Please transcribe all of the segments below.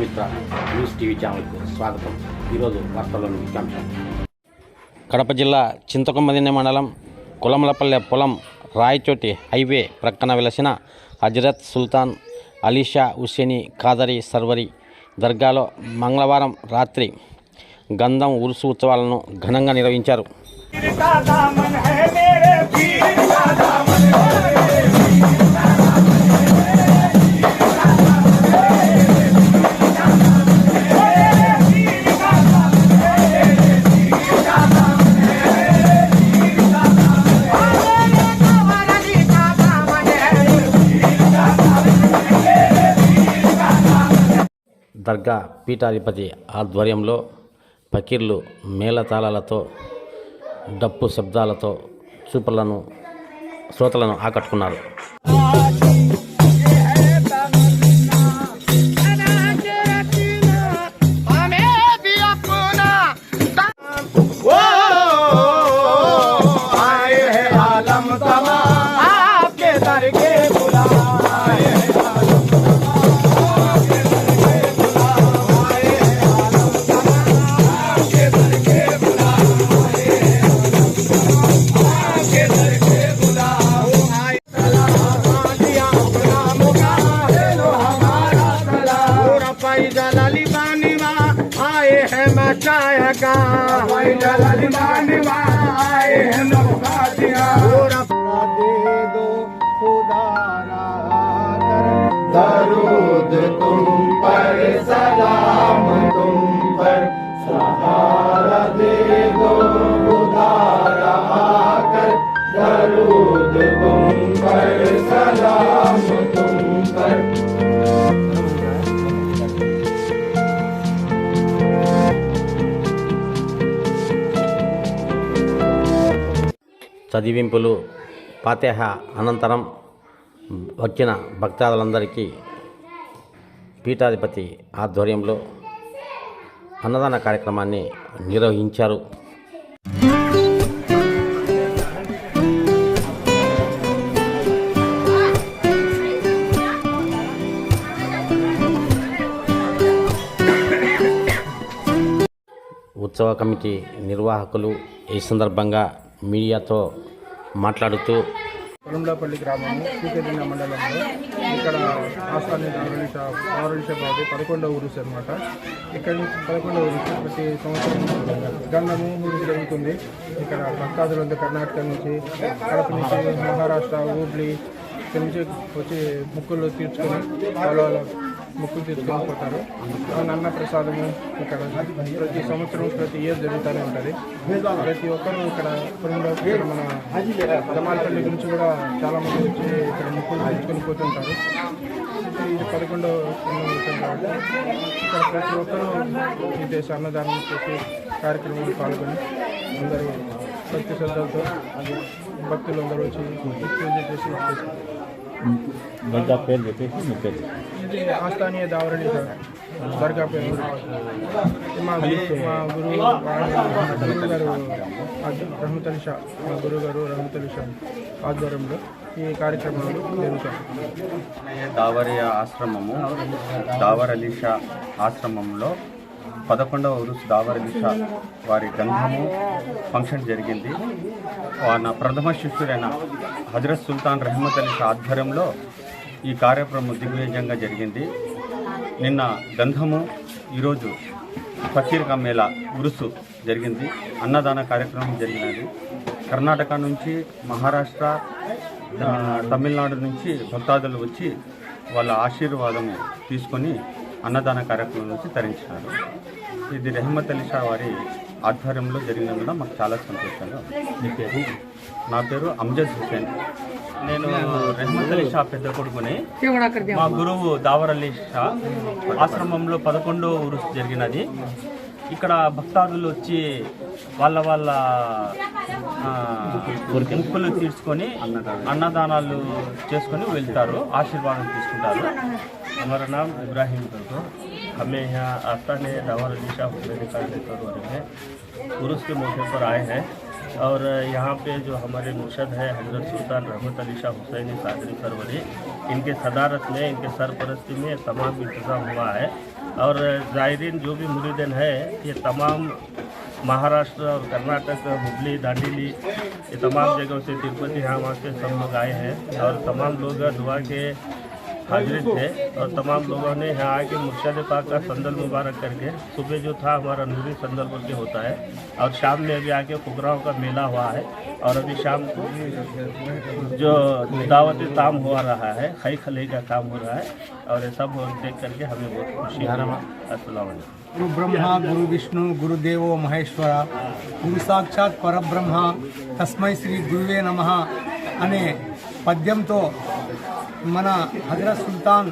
Vishwamitra news TV ఛానల్కు స్వాగతం. ఈరోజు వార్తల్లోని ముఖ్యాంశం. కడప జిల్లా చింతకొమ్మదిన్నె మండలం కులమలపల్లె పొలం రాయచోటి హైవే ప్రక్కన వెలసిన హజరత్ సుల్తాన్ అలీషా హుస్సేని కాదరి సర్వరి దర్గాలో మంగళవారం రాత్రి గంధం ఉరుసు ఉత్సవాలను ఘనంగా నిర్వహించారు. దర్గా పీఠాధిపతి ఆధ్వర్యంలో పకీర్లు మేళతాళాలతో డప్పు శబ్దాలతో చూపలను శ్రోతలను ఆకట్టుకున్నారు. जलाली बानीवा आए हैं मचाया का भाई जलाली बानीवा आए हैं नौकातिया दे दो खुदारा చదివింపులు ఫాతేహ అనంతరం వచ్చిన భక్తాదులందరికీ పీఠాధిపతి ఆధ్వర్యంలో అన్నదాన కార్యక్రమాన్ని నిర్వహించారు. ఉత్సవ కమిటీ నిర్వాహకులు ఈ సందర్భంగా మీడియాతో మాట్లాడుతూ పొలంలపల్లి గ్రామము శ్రీచైతన్య మండలంలో ఇక్కడ ఆస్థాని ఆరునిష ఆరునిష బాబు పదకొండవ ఊరుసు అనమాట ఇక్కడ నుంచి పదకొండవ ఊరుసు ప్రతి సంవత్సరం గంగము ఊరు జరుగుతుంది ఇక్కడ భక్తాదులంతా కర్ణాటక నుంచి కడప నుంచి మహారాష్ట్ర హూబ్లీ ఇక్కడ నుంచి వచ్చి ముక్కులు తీర్చుకొని వాళ్ళ వాళ్ళ ముక్కులు తీర్చుకొని పోతారు. అన్న ప్రసాదము ఇక్కడ ప్రతి సంవత్సరం ప్రతి ఇయర్ జరుగుతూనే ఉంటుంది. ప్రతి ఒక్కరు ఇక్కడ ఇక్కడ మన జమాల్పల్లి గురించి కూడా చాలా మంది వచ్చి ఇక్కడ ముక్కులు తీర్చుకొని పోతుంటారు. ఇది పదకొండవ కాబట్టి ఇక్కడ ప్రతి ఒక్కరూ ఈ దేశ అన్నదానం చేసి కార్యక్రమంలో పాల్గొని అందరూ భక్తి శ్రద్ధలతో భక్తులు అందరూ వచ్చి పూజ చేసి చేస్తారు. ఇది ఆస్థానీయ దావరణి దర్గా పేరు మా గురు మా గురువు గారు రహమత్ షా మా గురువు గారు రహమత్ షా ఆధ్వర్యంలో ఈ కార్యక్రమాలు జరుగుతాయి దావరి ఆశ్రమము దావర్ ఆశ్రమంలో పదకొండవ ఉరుసు దావర్ వారి గంధము ఫంక్షన్ జరిగింది. నా ప్రథమ శిష్యుడైన హజరత్ సుల్తాన్ రహమత్ అలీ ఆధ్వర్యంలో ఈ కార్యక్రమం దిగ్విజయంగా జరిగింది. నిన్న గంధము ఈరోజు ఫకీర్ కా ఉరుసు జరిగింది. అన్నదాన కార్యక్రమం జరిగినది. కర్ణాటక నుంచి మహారాష్ట్ర తమిళనాడు నుంచి భక్తాదులు వచ్చి వాళ్ళ ఆశీర్వాదము తీసుకొని అన్నదాన కార్యక్రమం నుంచి తరించినారు. ఇది రెహమత్ అలీ షా వారి ఆధ్వర్యంలో జరిగినందున మాకు చాలా సంతోషంగా మీ పేరు? నా పేరు అమ్జద్ హుసేన్ నేను రెహమత్ అలీ షా పెద్ద కొడుకుని. మా గురువు దావర్ అలీ షా ఆశ్రమంలో పదకొండో ఉరుసు జరిగినది. ఇక్కడ భక్తాదులు వచ్చి వాళ్ళ వాళ్ళ ముక్కులు తీర్చుకొని అన్నదానాలు చేసుకొని వెళ్తారు ఆశీర్వాదం తీసుకుంటారు. हमारा नाम इब्राहिम करतो। हमें यहाँ आस्थान दावर अली शाह कादरी सरवर में पुरुष के मौके पर आए हैं। और यहाँ पे जो हमारे मुर्शद हैं, हज़रत सुल्तान रहमत अली शाह हुसैन, कादरी सरवरी इनके सदारत में, इनके सरपरस्ती में तमाम इंतज़ाम हुआ है। और ज़ायरीन जो भी मुरीदन है, ये तमाम महाराष्ट्र और कर्नाटक, हुबली, दांडीली, ये तमाम जगहों से तिरुपति, यहाँ वहाँ से सब लोग आए हैं। और तमाम लोग दुआ के हाजिर थे और तमाम लोगों ने यहाँ आके मुर्शद पाक का संदल मुबारक करके सुबह जो था हमारा नूरी संदल बोल के होता है और शाम में अभी आके फुकराओं का मेला हुआ है और अभी शाम को जो दावत काम हो रहा है खई खले का काम हो रहा है और ये सब देख करके हमें बहुत खुशी है असलम गुरु ब्रह्मा गुरु विष्णु गुरुदेव महेश्वरा गुरु साक्षात परब्रह्म तस्मय श्री गुरुवे नम। अने पद्यंतो మన హజరత్ సుల్తాన్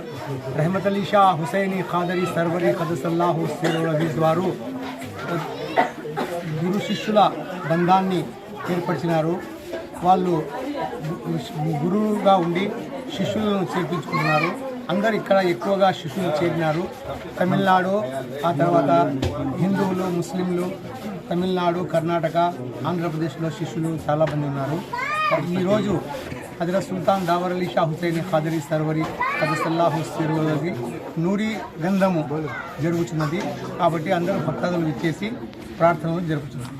రహమత్ అలీ షా హుసైనీ ఖాదరి సర్వరి ఖదసల్లాహు అజీజ్ వారు గురు శిష్యుల బంధాన్ని ఏర్పరిచినారు. వాళ్ళు గురువుగా ఉండి శిష్యులను చేర్పించుకుంటున్నారు. అందరు ఇక్కడ ఎక్కువగా శిష్యులు చేరినారు. తమిళనాడు ఆ తర్వాత హిందువులు ముస్లింలు తమిళనాడు కర్ణాటక ఆంధ్రప్రదేశ్లో శిష్యులు చాలామంది ఉన్నారు. ఈరోజు హజరత్ సుల్తాన్ దావర్ అలీ షా హుసేన్ ఖాదరీ సర్వరి హజసల్లాహు సిరువది నూరి గంధము జరుగుతున్నది కాబట్టి అందరూ భక్తాదులు ఇచ్చేసి ప్రార్థనలు జరుపుతున్నారు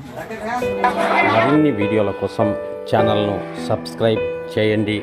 మరిన్ని వీడియోల కోసం ఛానల్ను సబ్స్క్రైబ్ చేయండి.